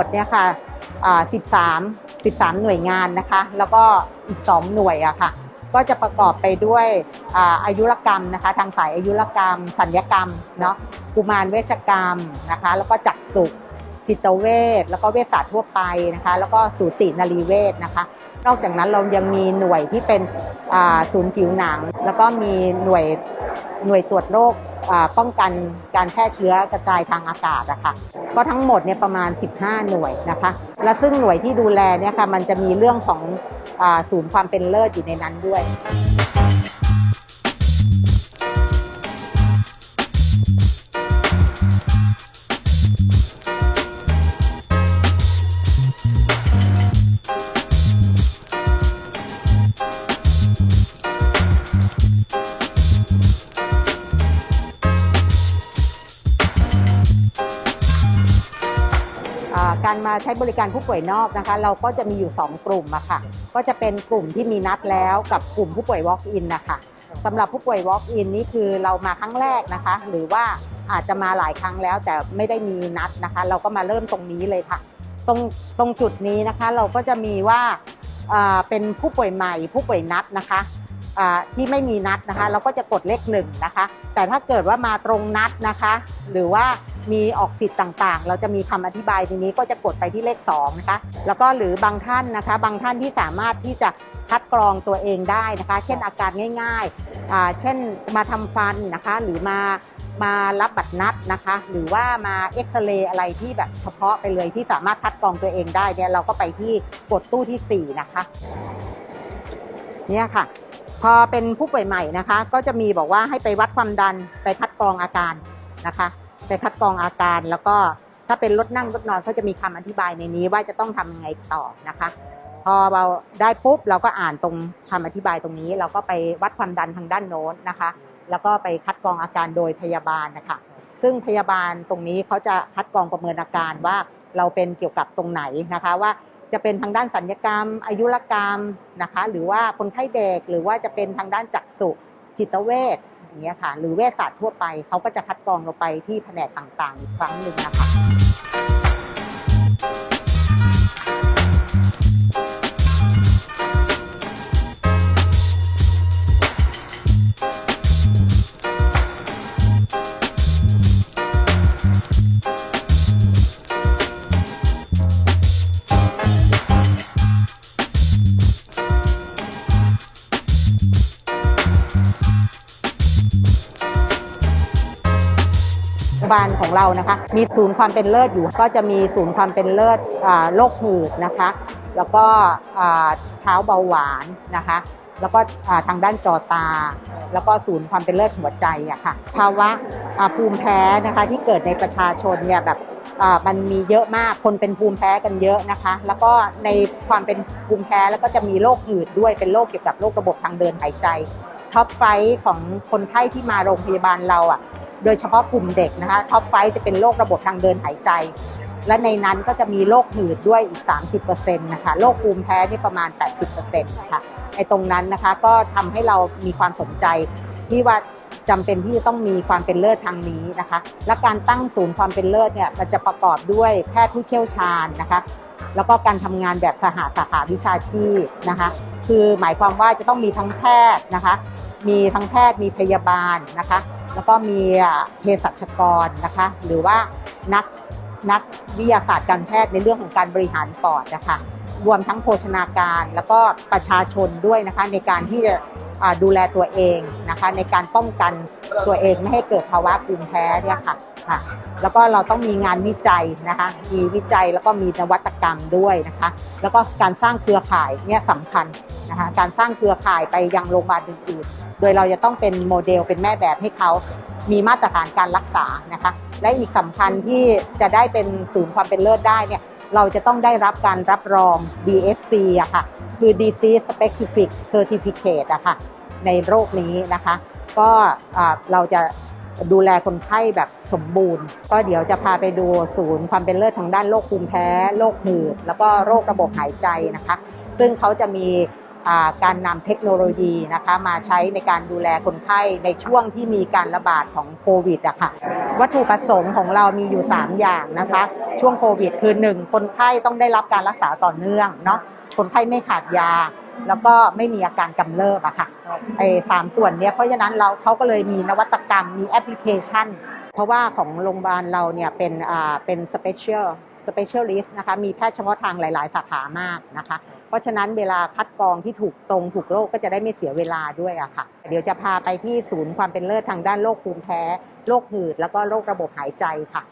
หมดเนี่ยค่ะ13 13 หน่วยงานนะคะ แล้วก็อีก 2 หน่วยอะค่ะ ก็จะประกอบไปด้วยอาอายุรกรรมนะคะ ทางสายอายุรกรรม สัญญกรรมเนาะกุมารเวชกรรมนะคะ แล้วก็จักษุจิตเวชแล้วก็เวชศาสตร์ทั่วไปนะคะ แล้วก็สูตินรีเวชนะคะ นอกจากนั้นเรายังมีหน่วยที่เป็นศูนย์ผิวหนัง แล้วก็มีหน่วยหน่วยตรวจโรคป้องกันการแพร่เชื้อกระจายทางอากาศอะค่ะก็ทั้งหมดเนี่ยประมาณ 15 หน่วยนะคะ และซึ่งหน่วยที่ดูแลเนี่ยค่ะมันจะมีเรื่องของอศูนย์ความเป็นเลิศอยู่ในนั้นด้วย ช้บริการผู้ป่วยนอกนะคะ เราก็จะมีอยู่ 2 กลุ่มอะค่ะ ก็จะเป็นกลุ่มที่มีนัดแล้วกับกลุ่มผู้ป่วย walk in นะคะสำหรับผู้ป่วย walk in นี่คือเรามาครั้งแรกนะคะ หรือว่าอาจจะมาหลายครั้งแล้วแต่ไม่ได้มีนัดนะคะ เราก็มาเริ่มตรงนี้เลยค่ะ ตรงตรงจุดนี้นะคะเราก็จะมีว่าอ่าเป็นผู้ป่วยใหม่ผู้ป่วยนัดนะคะอ่าที่ไม่มีนัดนะคะ เราก็จะกดเลขหนึ่งนะคะ แต่ถ้าเกิดว่ามาตรงนัดนะคะ หรือว่ามีออกสิทธิ์ต่างๆ เราจะมีคำอธิบายทีนี้ก็จะกดไปที่เลข2นะคะ แล้วก็หรือบางท่านนะคะ บางท่านที่สามารถที่จะคัดกรองตัวเองได้นะคะ เช่นอาการง่ายๆ เช่นมาทำฟันนะคะ หรือมามารับบัตรนัดนะคะ หรือว่ามาเอ็กซเรย์อะไรที่แบบเฉพาะไปเลยที่สามารถคัดกรองตัวเองได้เนี่ยเราก็ไปที่กดตู้ที่ 4 นะคะ เนี่ยค่ะ พอเป็นผู้ป่วยใหม่นะคะ ก็จะมีบอกว่าให้ไปวัดความดันไปคัดกรองอาการนะคะ ไปคัดกรองอาการ แล้วก็ถ้าเป็นรถนั่งรถนอนเขาจะมีคำอธิบายในนี้ว่าจะต้องทำยังไงต่อนะคะ พอเราได้ปุ๊บเราก็อ่านตรงคำอธิบายตรงนี้ เราก็ไปวัดความดันทางด้านโน้นนะคะ แล้วก็ไปคัดกรองอาการโดยพยาบาลนะคะ ซึ่งพยาบาลตรงนี้เขาจะคัดกรองประเมินอาการว่าเราเป็นเกี่ยวกับตรงไหนนะคะว่าจะเป็นทางด้านสัญญกรรม อายุรกรรมนะคะ หรือว่าคนไข้เด็ก หรือว่าจะเป็นทางด้านจักษุจิตเวช อย่างเงี้ยค่ะ หรือเวชศาสตร์ทั่วไปเขาก็จะคัดกรองเราไปที่แผนกต่างๆอีกครั้งหนึ่งนะคะ บาลของเรานะคะ มีศูนย์ความเป็นเลิศอยู่ ก็จะมีศูนย์ความเป็นเลิศอ่าโรคหืดนะคะ แล้วก็เท้าเบาหวานนะคะ แล้วก็ทางด้านจอตา แล้วก็ศูนย์ความเป็นเลิศหัวใจอะค่ะ ภาวะภูมิแพ้นะคะที่เกิดในประชาชนเนี่ยแบบมันมีเยอะมาก คนเป็นภูมิแพ้กันเยอะนะคะ แล้วก็ในความเป็นภูมิแพ้แล้วก็จะมีโรคหืดด้วย เป็นโรคเกี่ยวกับโรคระบบทางเดินหายใจ ท็อปไฟว์ของคนไข้ที่มาโรงพยาบาลเราอะ โดยเฉพาะกลุ่มเด็กนะคะท็อปไฟว์จะเป็นโรคระบบทางเดินหายใจ และในนั้นก็จะมีโรคหืดด้วยอีก 30%นะคะโรคภูมิแพ้นี่ประมาณ 80%นะคะไอ้ตรงนั้นนะคะก็ทำให้เรามีความสนใจที่ว่าจำเป็นที่จะต้องมีความเป็นเลิศทางนี้นะคะ และการตั้งศูนย์ความเป็นเลิศเนี่ยมันจะประกอบด้วยแพทย์ผู้เชี่ยวชาญนะคะ แล้วก็การทำงานแบบสหสาขาวิชาชีพนะคะ คือหมายความว่าจะต้องมีทั้งแพทย์นะคะ มีทั้งแพทย์มีพยาบาลนะคะ แล้วก็มีเภสัชกรนะคะ หรือว่านักนักวิทยาศาสตร์การแพทย์ในเรื่องของการบริหารปอดนะคะ รวมทั้งโภชนาการแล้วก็ประชาชนด้วยนะคะในการที่จะ ดูแลตัวเองนะคะ ในการป้องกันตัวเองไม่ให้เกิดภาวะภูมิแพ้เนี่ยค่ะค่ะ แล้วก็เราต้องมีงานวิจัยนะคะ มีวิจัยแล้วก็มีนวัตกรรมด้วยนะคะ แล้วก็การสร้างเครือข่ายเนี่ยสำคัญนะคะ การสร้างเครือข่ายไปยังโรงพยาบาลอื่นๆ โดยเราจะต้องเป็นโมเดลเป็นแม่แบบให้เขามีมาตรฐานการรักษานะคะ และอีกสำคัญที่จะได้เป็นศูนย์ความเป็นเลิศได้เนี่ย เราจะต้องได้รับการรับรอง DSC อะค่ะ คือ Disease Specific Certificate อะค่ะ ในโรคนี้นะคะ ก็เราจะดูแลคนไข้แบบสมบูรณ์ ก็เดี๋ยวจะพาไปดูศูนย์ความเป็นเลิศทางด้านโรคภูมิแพ้ โรคหืด แล้วก็โรคระบบหายใจนะคะ ซึ่งเขาจะมี การนำเทคโนโลยีนะคะมาใช้ในการดูแลคนไข้ในช่วงที่มีการระบาดของโควิดอะค่ะวัตถุประสงค์ของเรามีอยู่ 3 อย่างนะคะ ช่วงโควิด คือ 1 คนไข้ต้องได้รับการรักษาต่อเนื่องเนาะคนไข้ไม่ขาดยา แล้วก็ไม่มีอาการกำเริบอะค่ะไอ้สามส่วนเนี้ยเพราะฉะนั้นเราเขาก็เลยมีนวัตกรรมมีแอปพลิเคชัน เพราะว่าของโรงพยาบาลเราเนี่ยเป็นอ่าเป็น special specialist นะคะมีแพทย์เฉพาะทางหลาย ๆ สาขามากนะคะ เพราะฉะนั้นเวลาคัดกรองที่ถูกตรงถูกโรคก็จะได้ไม่เสียเวลาด้วยอะค่ะ เดี๋ยวจะพาไปที่ศูนย์ความเป็นเลิศทางด้านโรคภูมิแพ้โรคหืด แล้วก็โรคระบบหายใจค่ะ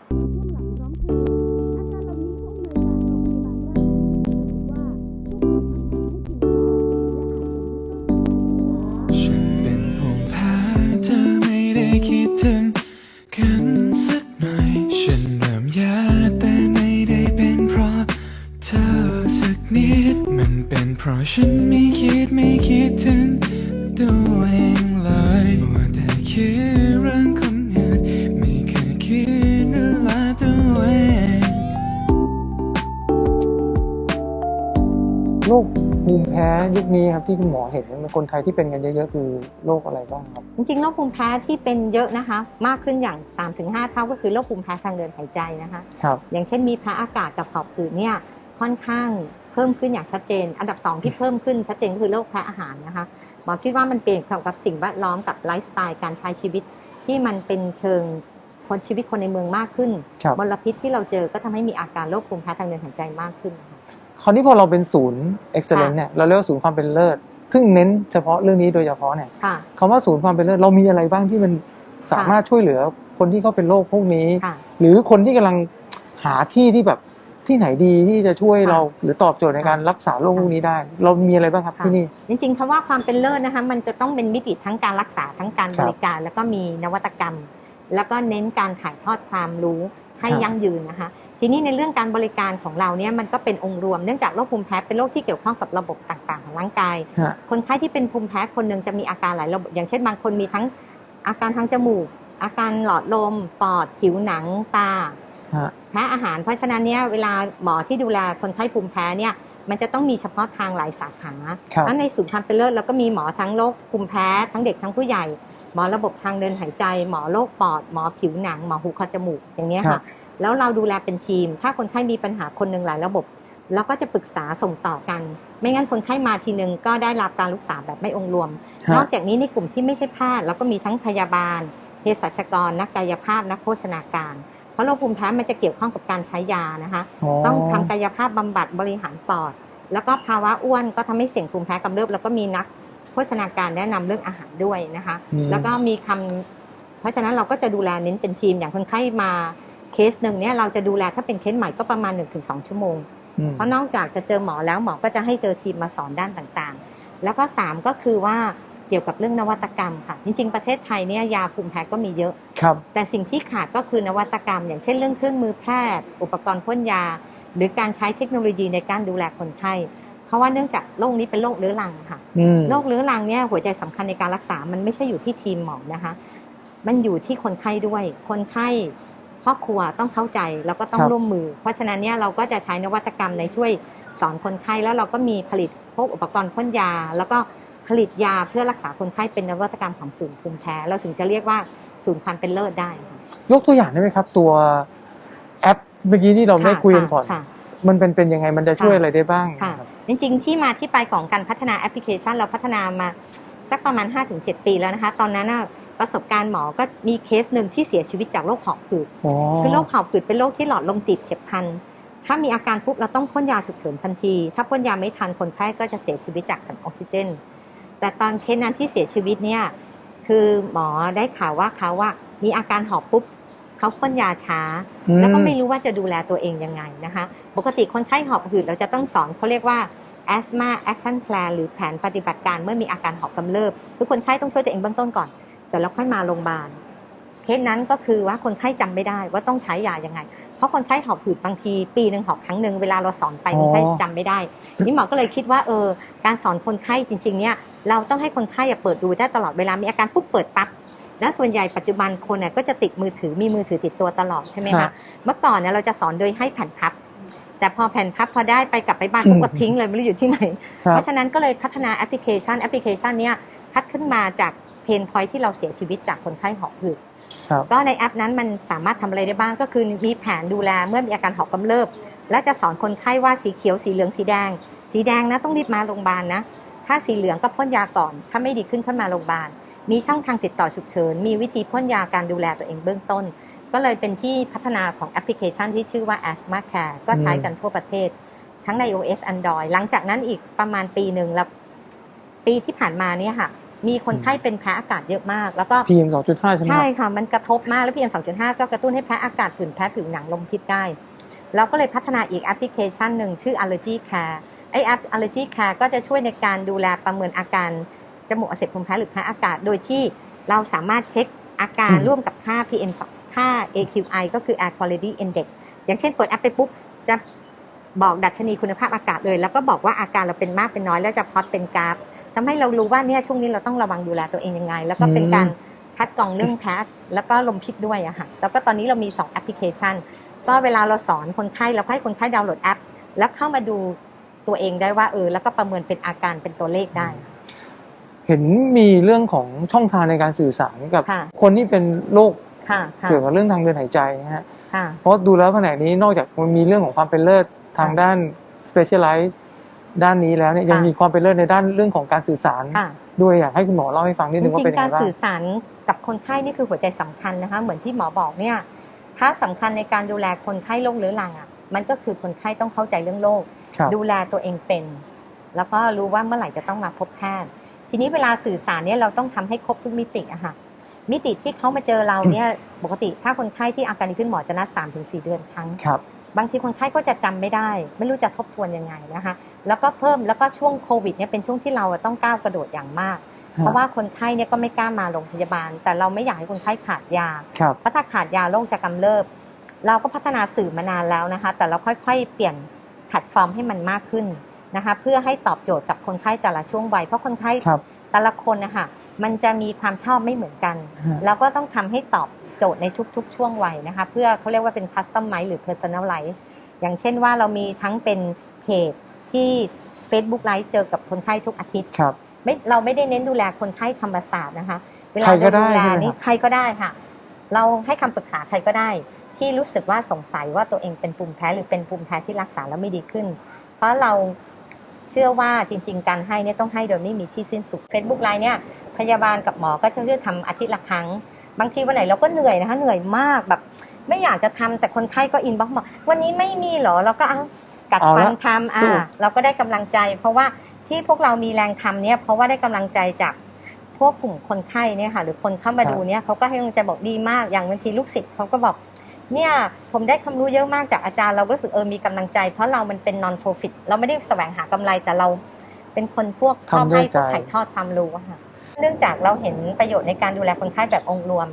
โรคภูมิแพ้ยุคนี้ครับที่คุณหมอเห็นในคนไทยที่เป็นกันเยอะๆคือโรคอะไรบ้างครับ จริงๆโรคภูมิแพ้ที่เป็นเยอะนะคะ มากขึ้นอย่าง 3-5 เท่าก็คือโรคภูมิแพ้ทางเดินหายใจนะคะครับอย่างเช่นมีแพ้อากาศกับหอบหืดเนี่ยค่อนข้างเพิ่มขึ้นอย่างชัดเจน อันดับ 2 ที่เพิ่มขึ้นชัดเจนก็คือโรคแพ้อาหารนะคะหมอคิดว่ามันเปลี่ยนเกี่ยวกับสิ่งแวดล้อมกับไลฟ์สไตล์การใช้ชีวิตที่มันเป็นเชิง คนชีวิตคนในเมืองมากขึ้นครับมลพิษที่เราเจอก็ทำให้มีอาการโรคภูมิแพ้ทางเดินหายใจมากขึ้นนะคะคราวนี้พอเราเป็นศูนย์เอ็กซ์เลนค่ะเนี่ยเราเรียกว่าศูนย์ความเป็นเลิศซึ่งเน้นเฉพาะเรื่องนี้โดยเฉพาะเนี่ยค่ะคำว่าศูนย์ความเป็นเลิศเรามีอะไรบ้างที่มันสามารถช่วยเหลือคนที่เขาเป็นโรคพวกนี้ค่ะหรือคนที่กำลังหาที่ที่แบบที่ไหนดีที่จะช่วยค่ะเราหรือตอบโจทย์ในการรักษาโรคพวกนี้ได้ เรามีอะไรบ้างครับค่ะที่นี่ จริงๆคำว่าความเป็นเลิศนะคะมันจะต้องเป็นมิติทั้งการรักษาทั้งการครับบริการ แล้วก็มีนวัตกรรม แล้วก็เน้นการถ่ายทอดความรู้ให้ครับยั่งยืนนะคะ ทีนี้ในเรื่องการบริการของเราเนี่ยมันก็เป็นองค์รวมเนื่องจากโรคภูมิแพ้เป็นโรคที่เกี่ยวข้องกับระบบต่างๆ ของร่างกายฮะคนไข้ที่เป็นภูมิแพ้คนหนึ่งจะมีอาการหลายระบบอย่างเช่นบางคนมีทั้งอาการทางจมูก อาการหลอดลมปอดผิวหนังตาฮะแพ้อาหารเพราะฉะนั้นเนี่ยเวลาหมอที่ดูแลคนไข้ภูมิแพ้เนี่ยมันจะต้องมีเฉพาะทางหลายสาขาครับแล้วในศูนย์ความเป็นเลิศเราก็มีหมอทั้งโรคภูมิแพ้ทั้งเด็กทั้งผู้ใหญ่ หมอระบบทางเดินหายใจ หมอโรคปอด หมอผิวหนัง หมอหูคอจมูกอย่างเนี้ยครัค่ะบแล้วเราดูแลเป็นทีม ถ้าคนไข้มีปัญหาคนหนึ่งหลายระบบเราก็จะปรึกษาส่งต่อกัน ไม่งั้นคนไข้มาทีหนึ่งก็ได้รับการรักษาแบบไม่องค์รวมฮะนอกจากนี้ในกลุ่มที่ไม่ใช่แพทย์เราก็มีทั้งพยาบาลเภสัชกร นักกายภาพนักโภชนาการ เพราะโรคภูมิแพ้มันจะเกี่ยวข้องกับการใช้ยานะคะ ต้องทำกายภาพบำบัดบริหารปอด แล้วก็ภาวะอ้วนก็ทำให้เสี่ยงภูมิแพ้กำเริบแล้วก็มีนัก โภชนาการแนะนำเรื่องอาหารด้วยนะคะอืมแล้วก็มีคำเพราะฉะนั้นเราก็จะดูแลเน้นเป็นทีมอย่างคนไข้มาเคสหนึ่งเนี่ยเราจะดูแลถ้าเป็นเคสใหม่ก็ประมาณ 1-2 ชั่วโมงอืมเพราะนอกจากจะเจอหมอแล้วหมอก็จะให้เจอทีมมาสอนด้านต่างๆ แล้วก็ 3 ก็คือว่าเกี่ยวกับเรื่องนวัตกรรมค่ะ จริง ๆ ประเทศไทยเนี่ยยาภูมิแพ้ก็มีเยอะ ครับ แต่สิ่งที่ขาดก็คือนวัตกรรม อย่างเช่นเรื่องเครื่องมือแพทย์ อุปกรณ์พ่นยา หรือการใช้เทคโนโลยีในการดูแลคนไข้ เพราะว่าเนื่องจากโรคนี้เป็นโรคเรื้อรังค่ะอืมโรคเรื้อรังเนี่ยหัวใจสำคัญในการรักษา มันไม่ใช่อยู่ที่ทีมหมอนะคะ มันอยู่ที่คนไข้ด้วย คนไข้ครอบครัวต้องเข้าใจแล้วก็ต้องครับร่วมมือ เพราะฉะนั้นเนี่ยเราก็จะใช้นวัตกรรมในช่วยสอนคนไข้แล้วเราก็มีผลิตพวกอุปกรณ์พ่นยา แล้วก็ผลิตยาเพื่อรักษาคนไข้เป็นนวัตกรรมของศูนย์ภูมิแพ้เราถึงจะเรียกว่าศูนย์ความเป็นเลิศได้ค่ะยกตัวอย่างได้ไหมครับ ตัวแอปเมื่อกี้ที่เราได้คุยกันก่อนค่ะมันเป็นเป็นยังไงมันจะช่วยค่ะอะไรได้บ้างค่ะครับ จริงๆ ที่มาที่ไปของการพัฒนาแอปพลิเคชัน เราพัฒนามาสักประมาณ 5-7 ปีแล้วนะคะ ตอนนั้นน่ะประสบการณ์หมอก็มีเคสหนึ่งที่เสียชีวิตจากโรคหอบหืดอ๋อคือโรคหอบหืดเป็นโรคที่หลอดลมตีบเฉียบพลันถ้ามีอาการปุ๊บเราต้องพ่นยาฉุกเฉินทันที ถ้าพ่นยาไม่ทันคนไข้ก็จะเสียชีวิตจากขาดออกซิเจน แต่ตอนเคสนั้นที่เสียชีวิตเนี่ยคือหมอได้ข่าวว่าเขาว่ามีอาการหอบปุ๊บ เขาพ่นยาช้าอืมแล้วก็ไม่รู้ว่าจะดูแลตัวเองยังไงนะคะ ปกติคนไข้หอบหืดเราจะต้องสอนเขาเรียกว่า asthma action plan หรือแผนปฏิบัติการเมื่อมีอาการหอบกำเริบคือคนไข้ต้องช่วยตัวเองเบื้องต้นก่อนเสร็จแล้วค่อยมาโรงพยาบาลเคสนั้นก็คือว่าคนไข้จำไม่ได้ว่าต้องใช้ยายังไง เพราะคนไข้หอบหืดบางทีปีหนึ่งหอบครั้งหนึ่งเวลาเราสอนไปอ๋อคนไข้จำไม่ได้ นี่หมอก็เลยคิดว่าเออการสอนคนไข้จริงๆเนี่ยเราต้องให้คนไข้อะเปิดดูได้ตลอดเวลามีอาการปุ๊บเปิดปั๊บ แล้วส่วนใหญ่ปัจจุบันคนเนี่ยก็จะติดมือถือมีมือถือติดตัวตลอดใช่ไหมคะเมื่อก่อนเนี่ยเราจะสอนโดยให้แผ่นพับ แต่พอแผ่นพับพอได้ไปกลับไปบ้านอืมก็กดทิ้งเลยไม่รู้อยู่ที่ไหนครัเพบราะฉะนั้นก็เลยพัฒนาแอปพลิเคชันแอปพลิเคชันเนี้ยพัฒขึ้นมาจากเพนพอยที่เราเสียชีวิตจากคนไข้หอบหืดครับก็ในแอปนั้นมันสามารถทำอะไรได้บ้างก็คือมีแผนดูแลเมื่อมีอาการหอบกำเริบ และจะสอนคนไข้ว่าสีเขียวสีเหลืองสีแดง สีแดงนะต้องรีบมาโรงพยาบาลนะถ้าสีเหลืองก็พ่นยาก่อน ถ้าไม่ดีขึ้นค่อยมาโรงพยาบาล มีช่องทางติดต่อฉุกเฉิน มีวิธีพ่นยาการดูแลตัวเองเบื้องต้น ก็เลยเป็นที่พัฒนาของแอปพลิเคชันที่ชื่อว่า Asthma Care ก็ใช้กันทั่วประเทศ ทั้งใน OS Android หลังจากนั้นอีกประมาณปีหนึ่งแล้วปีที่ผ่านมาเนี่ยค่ะ มีคนไข้เป็นแพ้อากาศเยอะมาก แล้วก็ PM 2.5 ใช่ไหมคใช่รับค่ะ มันกระทบมาก แล้ว PM 2.5 ก็กระตุ้นให้แพ้อากาศผื่นแพ้ผิวหนังลมพิษได้เราก็เลยพัฒนาอีกแอปพลิเคชันหนึ่งชื่อ Allergy Care ไอแอป Allergy Care ก็จะช่วยในการดูแลประเมินอาการ จมูกอักเสบภูมิแพ้หรือแพ้อากาศ โดยที่เราสามารถเช็คอาการอืมร่วมกับค่า PM 2ค่า AQI ก็คือ Air Quality Index อย่างเช่นเปิดแอปไปปุ๊บจะบอกดัชนีคุณภาพอากาศเลย แล้วก็บอกว่าอาการเราเป็นมากเป็นน้อยแล้วจะพลอตเป็นกราฟทำให้เรารู้ว่าเนี่ยช่วงนี้เราต้องระวังดูแลตัวเองยังไง แล้วก็เป็นการคัดกรองเรื่องแพ้แล้วก็ลมพิษด้วยอะค่ะแล้วก็ตอนนี้เรามี 2 แอปพลิเคชัน ก็เวลาเราสอนคนไข้เราก็ให้คนไข้ดาวน์โหลดแอป แล้วเข้ามาดูตัวเองได้ว่าเออแล้วก็ประเมินเป็นอาการเป็นตัวเลขได้ เห็นมีเรื่องของช่องทางในการสื่อสารกับค่ะคนที่เป็นโรคค่ะค่ะเกี่ยวกับเรื่องทางเดินหายใจนะฮะค่ะเพราะดูแล้วแผนกนี้นอกจากมันมีเรื่องของความเป็นเลิศทางด้าน specialize ด้านนี้แล้วเนี่ยยังค่ะมีความเป็นเลิศในด้านเรื่องของการสื่อสารค่ะด้วยอยากให้คุณหมอเล่าให้ฟังนิดจนึงว่าริเป็นงยังๆไงการบ้างสื่อสารกับคนไข้นี่คือหัวใจสำคัญนะคะเหมือนที่หมอบอกเนี่ยถ้าสำคัญในการดูแลคนไข้โรคเรื้อรังอะมันก็คือคนไข้ต้องเข้าใจเรื่องโรคครับดูแลตัวเองเป็น แล้วก็รู้ว่าเมื่อไหร่จะต้องมาพบแพทย์ ทีนี้เวลาสื่อสารเนี่ยเราต้องทำให้ครบทุกมิติอะค่ะมิติที่เขามาเจอเราเนี่ยปกติถ้าคนไข้ที่อาการดีขึ้นหมอจะนัด3-4เดือนครั้งครับบางทีคนไข้ก็จะจำไม่ได้ ไม่รู้จะทบทวนยังไงนะคะแล้วก็เพิ่มแล้วก็ช่วงโควิดเนี่ยเป็นช่วงที่เราต้องก้าวกระโดดอย่างมาก เพราะว่าคนไข้เนี่ยก็ไม่กล้ามาโรงพยาบาล แต่เราไม่อยากให้คนไข้ขาดยาครับเพราะถ้าขาดยาโรคจะกำเริบ เราก็พัฒนาสื่อมานานแล้วนะคะ แต่เราค่อยๆ เปลี่ยนแพลตฟอร์มให้มันมากขึ้น นะคะเพื่อให้ตอบโจทย์กับคนไข้แต่ละช่วงวัยเพราะคนไข้ครับแต่ละคนนะคะมันจะมีความชอบไม่เหมือนกัน ฮะ แล้วก็ต้องทำให้ตอบโจทย์ในทุกๆ ช่วงวัยนะคะเพื่อเขาเรียกว่าเป็น custom ไ i หรือ personalize อย่างเช่นว่าเรามีทั้งเป็นเพจที่ Facebook Live เจอกับคนไข้ทุกอาทิตย์ ครับ ไม่เราไม่ได้เน้นดูแลคนไข้ธรรมศาสตร์นะคะ เวลาใครก็เราได้ดูแลใช่ไหมนี่ครับใครก็ได้ค่ะ เราให้คำปรึกษาใครก็ได้ ที่รู้สึกว่าสงสัยว่าตัวเองเป็นภูมิแพ้หรือเป็นภูมิแพ้ที่รักษาแล้วไม่ดีขึ้น เพราะเรา เชื่อว่าจริง ๆ การให้เนี่ยต้องให้โดยไม่มีที่สิ้นสุด Facebook ไลน์เนี่ยพยาบาลกับหมอก็จะเลือกทำอาทิตย์ละครั้ง บางทีวันไหนเราก็เหนื่อยนะคะเหนื่อยมากแบบ ไม่อยากจะทำแต่คนไข้ก็อินบ็อกซ์บอกวันนี้ไม่มีเหรอเราก็เอากัดเอาฟัละนทำสู้อ่าเราก็ได้กำลังใจ เพราะว่าที่พวกเรามีแรงทำเนี่ยเพราะว่าได้กำลังใจจากพวกกลุ่มคนไข้เนี่ยค่ะหรือคนเข้ามาดูเนี่ยเขาก็ให้กำลังใจบอกดีมากอย่างบางทีลูกศิษย์เขาก็บอก เนี่ยผมได้ความรู้เยอะมากจากอาจารย์เราก็รู้สึกเออมีกำลังใจ เพราะเรามันเป็น non profit เราไม่ได้แสวงหากำไรแต่เราเป็นคนพวกชอบทำด้วยให้พวกใจถ่ายทอดความรู้อะค่ะเนื่องจากเราเห็นประโยชน์ในการดูแลคนไข้แบบองค์รวม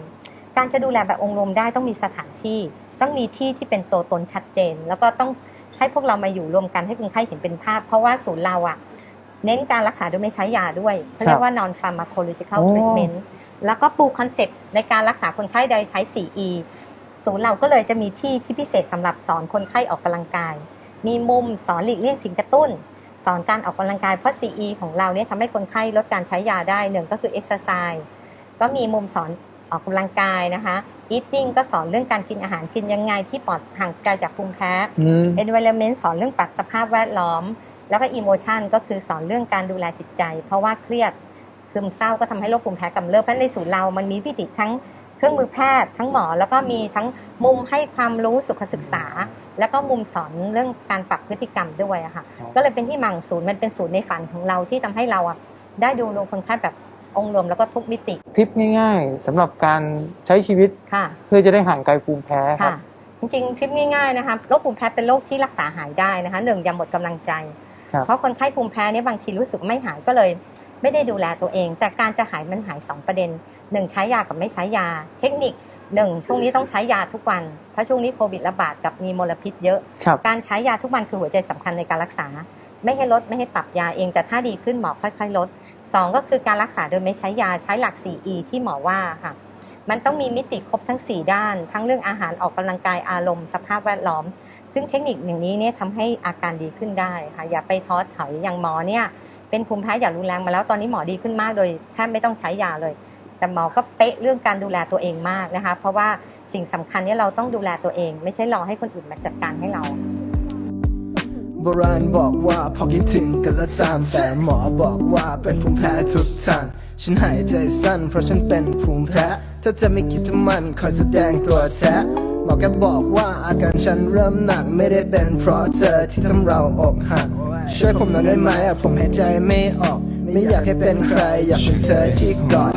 การจะดูแลแบบองค์รวมได้ต้องมีสถานที่ ต้องมีที่ที่เป็นตัวตนชัดเจน แล้วก็ต้องให้พวกเรามาอยู่รวมกันให้คนไข้เห็นเป็นภาพ เพราะว่าศูนย์เราอะเน้นการรักษาโดยไม่ใช้ยาด้วยเขาเรียกว่า non pharmacological โอ้ treatment แล้วก็ปูคอนเซปต์ในการรักษาคนไข้โดยใช้ 4E ศูนย์เราก็เลยจะมีที่ที่พิเศษสำหรับสอนคนไข้ออกกำลังกาย มีมุมสอนหลีกเลี่ยงสิ่งกระตุ้น สอนการออกกำลังกายเพราะ CE ของเราเนี่ยทำให้คนไข้ลดการใช้ยาได้หนึ่งก็คือ exercise ก็มีมุมสอนออกกำลังกายนะคะ eating ก็สอนเรื่องการกินอาหารกินยังไงที่ปลอดห่างไกลจากภูมิแพ้อืม environment สอนเรื่องปรับสภาพแวดล้อม แล้วก็ emotion ก็คือสอนเรื่องการดูแลจิตใจ เพราะว่าเครียดซึมเศร้าก็ทำให้โรคภูมิแพ้กำเริบเพราะฉะนั้นในศูนย์เรามันมีพิธีทั้ง เครื่องมือแพทย์ทั้งหมอแล้วก็มีทั้งมุมให้ความรู้สุขศึกษา แล้วก็มุมสอนเรื่องการปรับพฤติกรรมด้วยอะค่ะครับก็เลยเป็นที่มาของศูนย์มันเป็นศูนย์ในฝันของเราที่ทำให้เราอะได้ดูโรงคนไข้แบบองค์รวมแล้วก็ทุกมิติทิปง่าย ๆสำหรับการใช้ชีวิตค่ะเพื่อจะได้ห่างไกลภูมิแพ้ครัค่ะบจริงๆทริปง่ายๆนะคะโรคภูมิแพ้เป็นโรคที่รักษาหายได้นะคะหนึ่งอย่าหมดกำลังใจครับเพราะคนไข้ภูมิแพ้เนี่ยบางทีรู้สึกไม่หายก็เลย ไม่ได้ดูแลตัวเอง แต่การจะหายมันหาย 2 ประเด็น หนึ่งใช้ยากับไม่ใช้ยา เทคนิคหนึ่งช่วงนี้ต้องใช้ยาทุกวัน เพราะช่วงนี้โควิดระบาดกับมีมลพิษเยอะครับการใช้ยาทุกวันคือหัวใจสำคัญในการรักษา ไม่ให้ลดไม่ให้ปรับยาเอง แต่ถ้าดีขึ้นหมอค่อย ๆ ลดสองก็คือการรักษาโดยไม่ใช้ยาใช้หลัก 4E ที่หมอว่าค่ะมันต้องมีมิติครบทั้ง 4 ด้าน ทั้งเรื่องอาหารออกกำลังกายอารมณ์สภาพแวดล้อม ซึ่งเทคนิคอย่างนี้เนี่ยทำให้อาการดีขึ้นได้ค่ะอย่าไปท้อถอยอย่างหมอเนี่ยเป็นภูมิแพ้อย่างรุนแรงมาแล้วตอนนี้หมอดีขึ้นมากโดยแทบไม่ต้องใช้ยาเลย แต่หมอก็เป๊ะเรื่องการดูแลตัวเองมากนะคะ เพราะว่าสิ่งสำคัญเนี่ยเราต้องดูแลตัวเอง ไม่ใช่รอให้คนอื่นมาจัดการให้เราโบราณบอกว่าพอคิดถึงกันล้วจามแต่หมอบอกว่าเป็นภูมิแพ้ทุกทางฉันหายใจสั้นเพราะฉันเป็นภูมิแพ้ถ้าจะไม่คิดจะมันคอยแสดงตัวแท้หมอแกบอกว่าอาการฉันเริ่มหนักไม่ได้เป็นเพราะเธอที่ทำเราอกหักช่วยผมหน่อยได้ไหมผมหายใจไม่ออก ไม่อยากให้เป็นใครอยากเป็นเธอที่กอด